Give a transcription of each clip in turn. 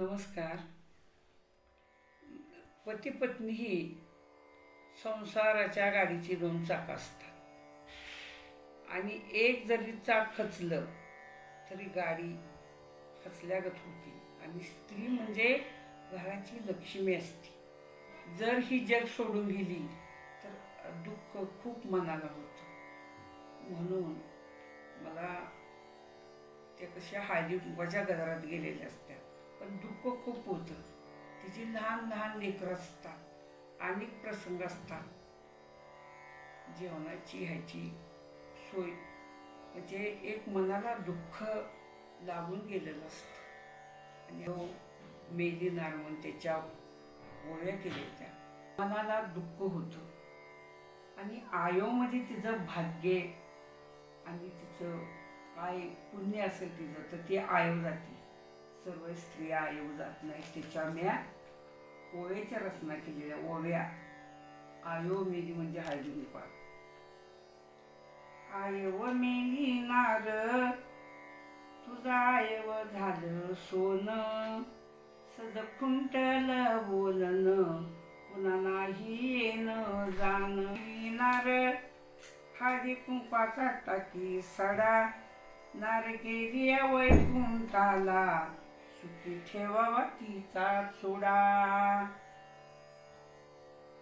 नमस्कार. पती पत्नी ही संसाराच्या गाडीची दोन चाक असतात. आणि एक जरी चाक खचलं तरी गाडी खचल्यागत होती. आणि स्त्री म्हणजे घराची लक्ष्मी असते. जर ही जग सोडून गेली तर दुःख खूप मनाला होतं. म्हणून मला त्या कशा हळदी कुंकवाच्या गदारात गेलेल्या असतात पण दुःख खूप होतं. तिची लहान लहान लेकरं असतात अनेक प्रसंग असतात. जेवणाची ह्याची सोय म्हणजे एक मनाला दुःख लागून गेलेलं असतं. आणि हो मेली म्हणून त्याच्या ओळ्या केल्या त्या. मनाला दुःख होतं. आणि आयोमध्ये तिचं भाग्य आणि तिचं काय पुण्य असेल तिचं तर ती आयो जाते. सर्व स्त्रिया आयो जात नाही त्याच्या म्या ओव्याच्या रचना केलेल्या ओव्या आयो मेली म्हणजे हळदी कुंकवात आयव मेली नार तुझा आयव झालं सोन सद खुंटल बोलन पुन्हा नाही येण जाण नार हळदी कुंकवाचा टाकी सडा नार गेली वैकुंठाला सुखी ठेवावा तिचा सोडा.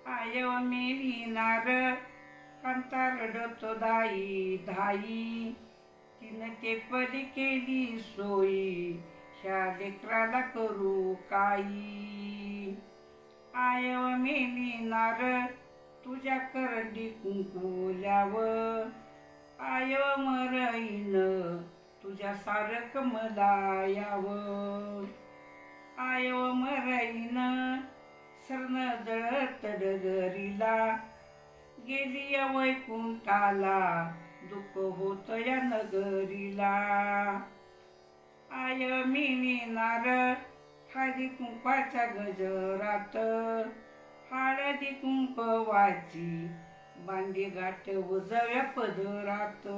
आय मेली नार कांता दाई धाई. तिनं ते परी केली सोयी ह्या लेकराला करू काही. आय मेली नार तुझ्या करडी कुंकुल्यावर. आय मरईन तुझ्या सारख मला यावं. आय मरईन सरण जळत डगरीला. गेली या वैकुंठाला दुःख होत या नगरीला. आय मिनी नार हळदी कुंपाच्या गजरात. हळदी कुंकवाची बांडी गाठ उजव्या पदरात.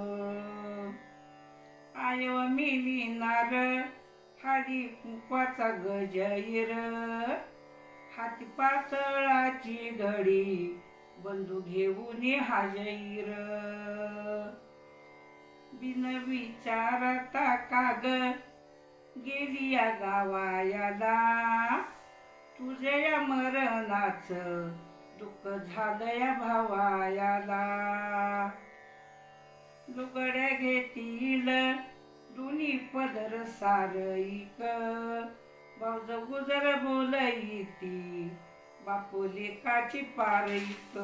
आयव मिली नार हळदी कुंकवाचा गजैर. हाती पातळाची घडी बंधू घेऊन हाजैर. बिन विचारता काग गेली या गावायाला. तुझ्या या मरणाच दुःख झालं या भावायाला. लुगड्या घेतील. दोन्ही पदर सारईक. भाऊज गुजर बोलईती बापू काची पारईक.